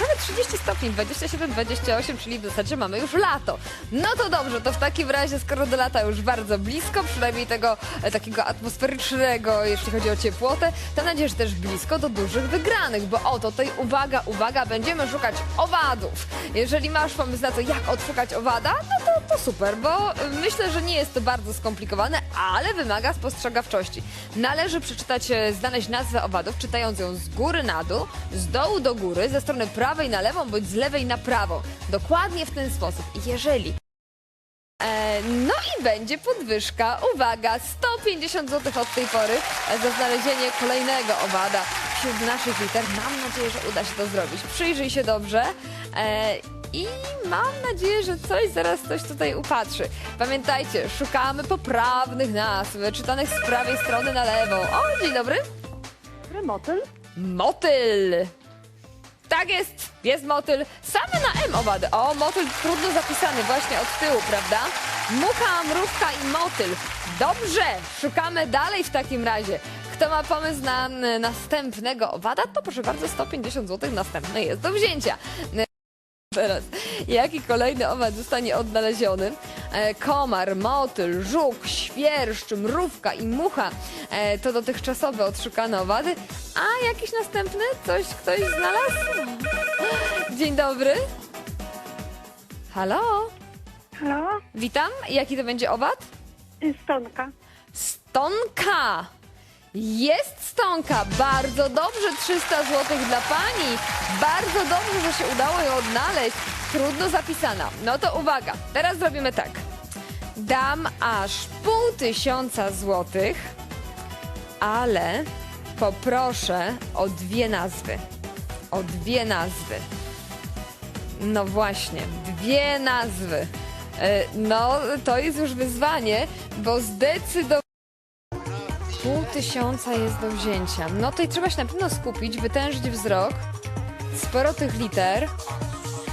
Ha! Prawie 30 stopni, 27, 28, czyli w zasadzie mamy już lato. No to dobrze, to w takim razie, skoro do lata już bardzo blisko, przynajmniej tego e, takiego atmosferycznego, jeśli chodzi o ciepłotę, to nadzieję, że też blisko do dużych wygranych, bo oto tutaj uwaga, uwaga, będziemy szukać owadów. Jeżeli masz pomysł na to, jak odszukać owada, no to, to super, bo myślę, że nie jest to bardzo skomplikowane, ale wymaga spostrzegawczości. Należy przeczytać, e, znaleźć nazwę owadów, czytając ją z góry na dół, z dołu do góry, ze strony prawej na lewą, bądź z lewej na prawą. Dokładnie w ten sposób. Jeżeli E, no i będzie podwyżka. Uwaga, 150 zł od tej pory za znalezienie kolejnego owada wśród naszych liter. Mam nadzieję, że uda się to zrobić. Przyjrzyj się dobrze. E, i mam nadzieję, że coś zaraz ktoś tutaj upatrzy. Pamiętajcie, szukamy poprawnych nazw, czytanych z prawej strony na lewą. O, dzień dobry. Motyl? Motyl. Tak jest, jest motyl. Same na M owady. O, motyl trudno zapisany właśnie od tyłu, prawda? Mucha, mrówka i motyl. Dobrze, szukamy dalej w takim razie. Kto ma pomysł na następnego owada, to proszę bardzo, 150 zł następny jest do wzięcia. Teraz, jaki kolejny owad zostanie odnaleziony? E, komar, motyl, żuk, świerszcz, mrówka i mucha e, to dotychczasowe odszukane owady. A jakiś następny? Coś ktoś znalazł? Dzień dobry. Halo? Halo? Witam. Jaki to będzie owad? Stonka. Stonka! Jest stonka! Bardzo dobrze, 300 zł dla pani. Bardzo dobrze, że się udało ją odnaleźć. Trudno zapisana. No to uwaga, teraz zrobimy tak. Dam aż pół tysiąca złotych, ale poproszę o dwie nazwy. O dwie nazwy. No właśnie, dwie nazwy. E, No, to jest już wyzwanie, bo zdecydowanie. Pół tysiąca jest do wzięcia. No to i trzeba się na pewno skupić, wytężyć wzrok. Sporo tych liter,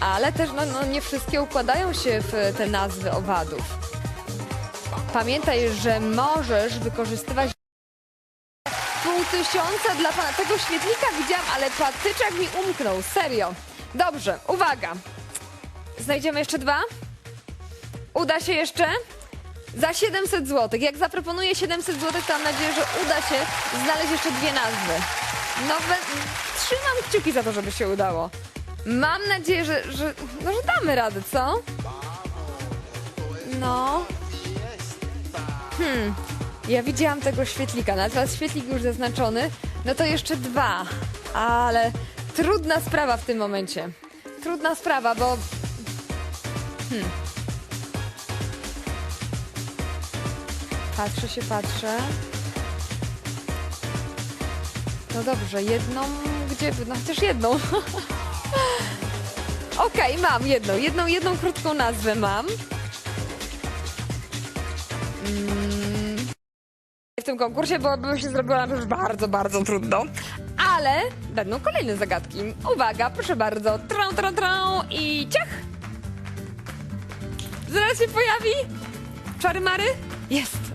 ale też no, no, nie wszystkie układają się w te nazwy owadów. Pamiętaj, że możesz wykorzystywać pół tysiąca dla pana. Tego świetlika widziałam, ale patyczek mi umknął. Serio. Dobrze, uwaga. Znajdziemy jeszcze dwa? Uda się jeszcze? Za 700 zł. Jak zaproponuję 700 zł, to mam nadzieję, że uda się znaleźć jeszcze dwie nazwy. No, we, trzymam kciuki za to, żeby się udało. Mam nadzieję, że, że, no, że damy radę, co? No. Hmm. Ja widziałam tego świetlika, no, teraz świetlik już zaznaczony. No to jeszcze dwa. Ale trudna sprawa w tym momencie. Trudna sprawa, bo Patrzę się, patrzę. No dobrze, jedną, gdzie no chociaż jedną. Okej, mam jedną, jedną, jedną krótką nazwę mam. Mm. W tym konkursie, bo by się zrobiło nam już bardzo, bardzo trudno. Ale będą kolejne zagadki. Uwaga, proszę bardzo. Trą, trą, trą i ciach! Zaraz się pojawi. Czary Mary? Jest.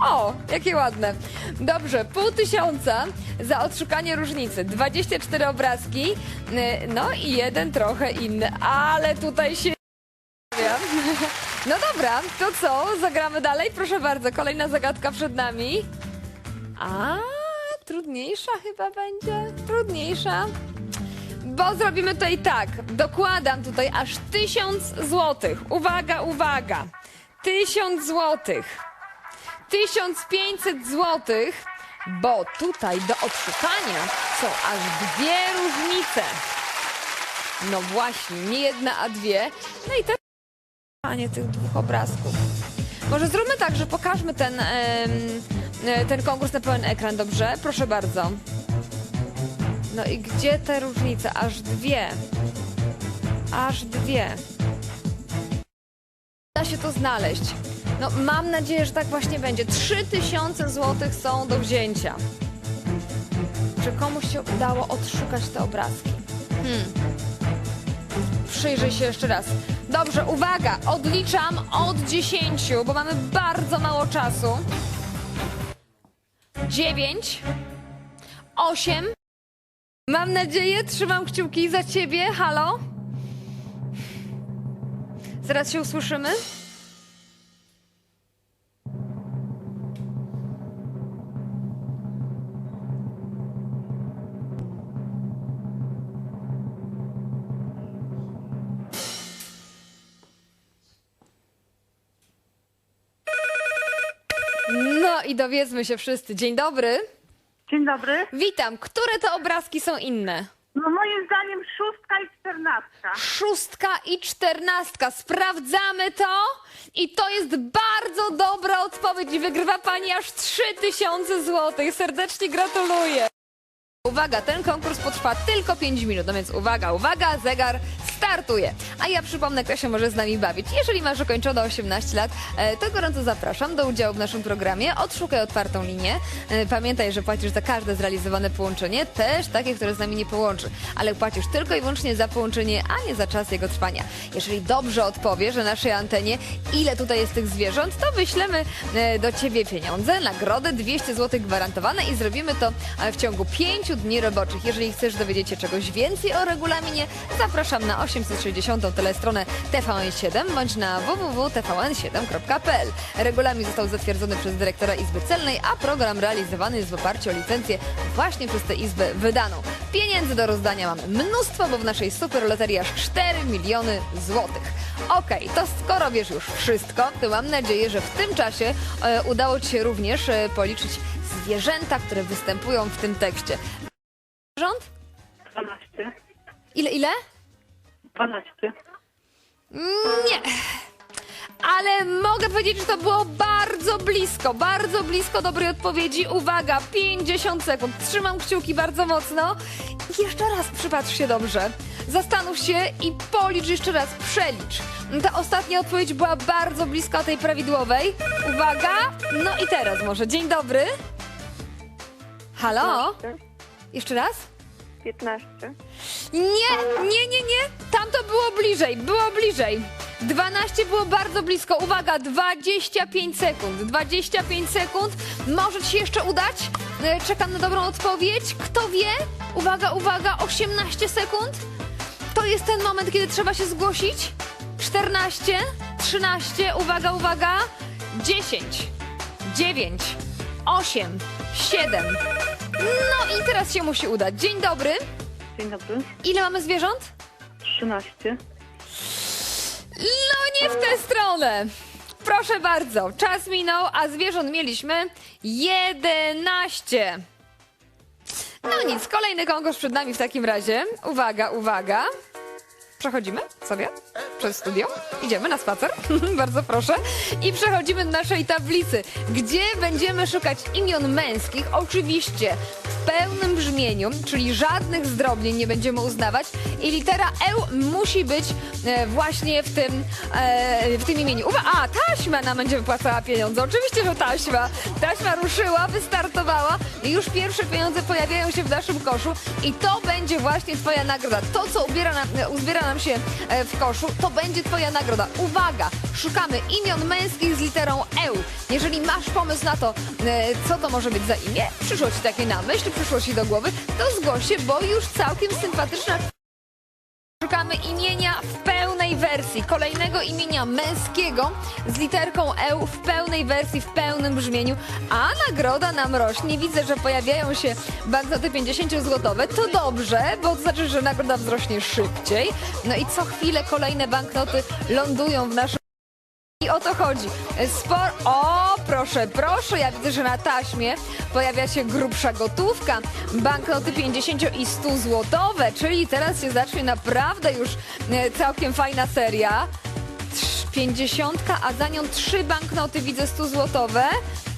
O, jakie ładne. Dobrze, pół tysiąca za odszukanie różnicy. 24 obrazki, y, no i jeden trochę inny, ale tutaj się... No dobra, to co? Zagramy dalej? Proszę bardzo, kolejna zagadka przed nami. A, trudniejsza chyba będzie. Trudniejsza. Bo zrobimy tutaj tak. Dokładam tutaj aż tysiąc złotych. Uwaga, uwaga. Tysiąc złotych. 1500 złotych, bo tutaj do odszukania są aż dwie różnice. No właśnie, nie jedna, a dwie. No i teraz nie tych dwóch obrazków. Może zróbmy tak, że pokażmy ten, em, ten konkurs na pełen ekran, dobrze? Proszę bardzo. No i gdzie te różnice? Aż dwie. Aż dwie. Da się to znaleźć. No mam nadzieję, że tak właśnie będzie. 3000 zł są do wzięcia. Czy komuś się udało odszukać te obrazki? Hmm. Przyjrzyj się jeszcze raz. Dobrze, uwaga, odliczam od 10, bo mamy bardzo mało czasu. 9, 8, Mam nadzieję, trzymam kciuki za ciebie. Halo? Zaraz się usłyszymy. No i dowiedzmy się wszyscy. Dzień dobry. Dzień dobry. Witam. Które te obrazki są inne? No moim zdaniem szóstka i czternastka. Szóstka i czternastka. Sprawdzamy to. I to jest bardzo dobra odpowiedź. I wygrywa pani aż 3000 zł. Serdecznie gratuluję. Uwaga, ten konkurs potrwa tylko 5 minut, no więc uwaga, uwaga, zegar startuje. A ja przypomnę, kto się może z nami bawić. Jeżeli masz ukończone 18 lat, e, to gorąco zapraszam do udziału w naszym programie. Odszukaj otwartą linię. E, Pamiętaj, że płacisz za każde zrealizowane połączenie, też takie, które z nami nie połączy. Ale płacisz tylko i wyłącznie za połączenie, a nie za czas jego trwania. Jeżeli dobrze odpowiesz na naszej antenie, ile tutaj jest tych zwierząt, to wyślemy e, do ciebie pieniądze, nagrodę 200 zł gwarantowane i zrobimy to w ciągu 5 dni roboczych. Jeżeli chcesz dowiedzieć się czegoś więcej o regulaminie, zapraszam na 860 telestronę TVN7 bądź na www.tvn7.pl. Regulamin został zatwierdzony przez dyrektora Izby Celnej, a program realizowany jest w oparciu o licencję właśnie przez tę Izbę wydaną. Pieniędzy do rozdania mamy mnóstwo, bo w naszej super loterii aż 4 miliony złotych. Okej, to skoro wiesz już wszystko, to mam nadzieję, że w tym czasie e, udało Ci się również e, policzyć zwierzęta, które występują w tym tekście. Rząd? 12. Ile, ile? 12. Nie. Ale mogę powiedzieć, że to było bardzo blisko, bardzo blisko dobrej odpowiedzi. Uwaga, 50 sekund. Trzymam kciuki bardzo mocno. I Jeszcze raz przypatrz się dobrze. Zastanów się i policz jeszcze raz, przelicz. Ta ostatnia odpowiedź była bardzo blisko tej prawidłowej. Uwaga, no i teraz może. Dzień dobry. Halo? Jeszcze raz? 15. Nie, nie, nie, nie. Tam to było bliżej, było bliżej. 12 było bardzo blisko. Uwaga, 25 sekund. 25 sekund. Może ci się jeszcze udać? E, Czekam na dobrą odpowiedź. Kto wie? Uwaga, uwaga, 18 sekund. To jest ten moment, kiedy trzeba się zgłosić. 14, 13, uwaga, uwaga. 10, 9, 8, 7. No i teraz się musi udać. Dzień dobry. Dzień dobry. Ile mamy zwierząt? 13. No nie w tę stronę. Proszę bardzo, czas minął, a zwierząt mieliśmy 11. No nic, kolejny konkurs przed nami w takim razie. Uwaga, uwaga. Przechodzimy sobie przez studio. Idziemy na spacer, bardzo proszę. I przechodzimy do naszej tablicy, gdzie będziemy szukać imion męskich, oczywiście pełnym brzmieniu, czyli żadnych zdrobnień nie będziemy uznawać. I litera E musi być e, właśnie w tym, e, w tym imieniu. Uwa a, taśma nam będzie wypłacała pieniądze. Oczywiście, że taśma. Taśma ruszyła, wystartowała i już pierwsze pieniądze pojawiają się w naszym koszu i to będzie właśnie twoja nagroda. To, co ubiera nam, uzbiera nam się e, w koszu, to będzie twoja nagroda. Uwaga! Szukamy imion męskich z literą E. Jeżeli masz pomysł na to, e, co to może być za imię, przyszło ci takie na myśl, przyszło ci do głowy, to zgłoś się, bo już całkiem sympatyczna Szukamy imienia w pełnej wersji, kolejnego imienia męskiego z literką E w pełnej wersji, w pełnym brzmieniu, a nagroda nam rośnie. Widzę, że pojawiają się banknoty 50-złotowe. To dobrze, bo to znaczy, że nagroda wzrośnie szybciej. No i co chwilę kolejne banknoty lądują w naszym o to chodzi. Spor... O, proszę, proszę, ja widzę, że na taśmie pojawia się grubsza gotówka. Banknoty 50 i 100 złotowe, czyli teraz się zacznie naprawdę już e, całkiem fajna seria. 50, a za nią trzy banknoty widzę 100 złotowe.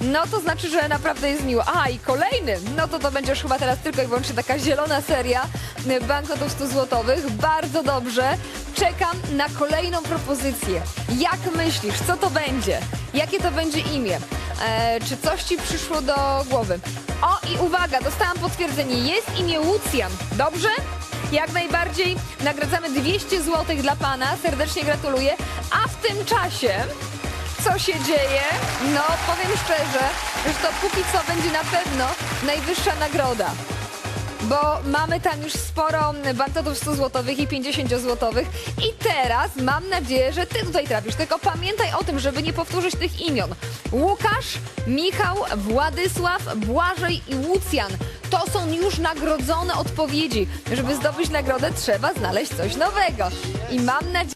No to znaczy, że naprawdę jest miło. A i kolejny, no to to będzie już chyba teraz tylko i wyłącznie taka zielona seria e, banknotów 100 złotowych. Bardzo dobrze. Czekam na kolejną propozycję. Jak myślisz, co to będzie? Jakie to będzie imię? E, czy coś ci przyszło do głowy? O i uwaga, dostałam potwierdzenie. Jest imię Lucjan. Dobrze? Jak najbardziej nagradzamy 200 zł dla pana. Serdecznie gratuluję. A w tym czasie co się dzieje? No, powiem szczerze, że to póki co będzie na pewno najwyższa nagroda. bo mamy tam już sporo banknotów 100 złotowych i 50 złotowych i teraz mam nadzieję, że ty tutaj trafisz. Tylko pamiętaj o tym, żeby nie powtórzyć tych imion. Łukasz, Michał, Władysław, Błażej i Łucjan. To są już nagrodzone odpowiedzi. Żeby zdobyć nagrodę, trzeba znaleźć coś nowego. I mam nadzieję,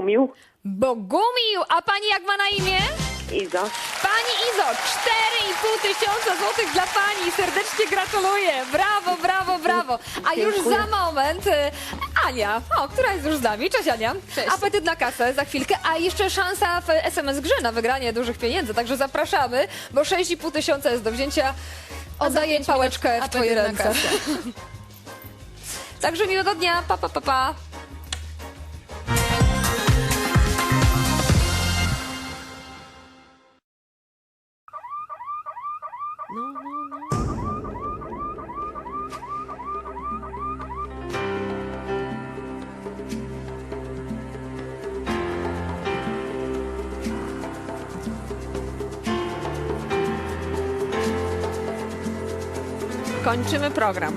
Bogumił. Bogumił! A pani jak ma na imię? Iza. Pani Izo, 4,5 tysiąca złotych dla pani. Serdecznie gratuluję. Brawo, brawo, brawo. A już Dziękuję. za moment y, Ania, o, która jest już z nami. Cześć Ania. Cześć. Apetyt na kasę za chwilkę. A jeszcze szansa w SMS grze na wygranie dużych pieniędzy. Także zapraszamy, bo 6,5 tysiąca jest do wzięcia. Oddaję pięć pałeczkę minut w twoje apetyt na ręce. Także miłego dnia. Pa, pa, pa, pa. Kończymy program.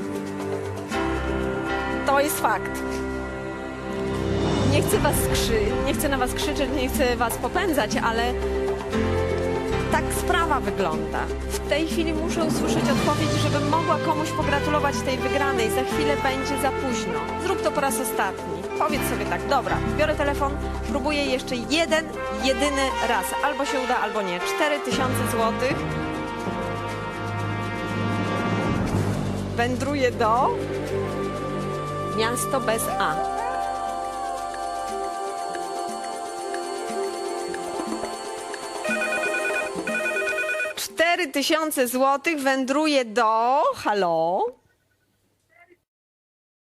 To jest fakt. Nie chcę was skrzy... nie chcę na was krzyczeć, nie chcę was popędzać, ale tak sprawa wygląda. W tej chwili muszę usłyszeć odpowiedź, żebym mogła komuś pogratulować tej wygranej. Za chwilę będzie za późno. Zrób to po raz ostatni. Powiedz sobie tak, dobra, biorę telefon, próbuję jeszcze jeden, jedyny raz. Albo się uda, albo nie. 4000 złotych. Wędruje do miasto bez A. Cztery tysiące złotych wędruje do... Halo?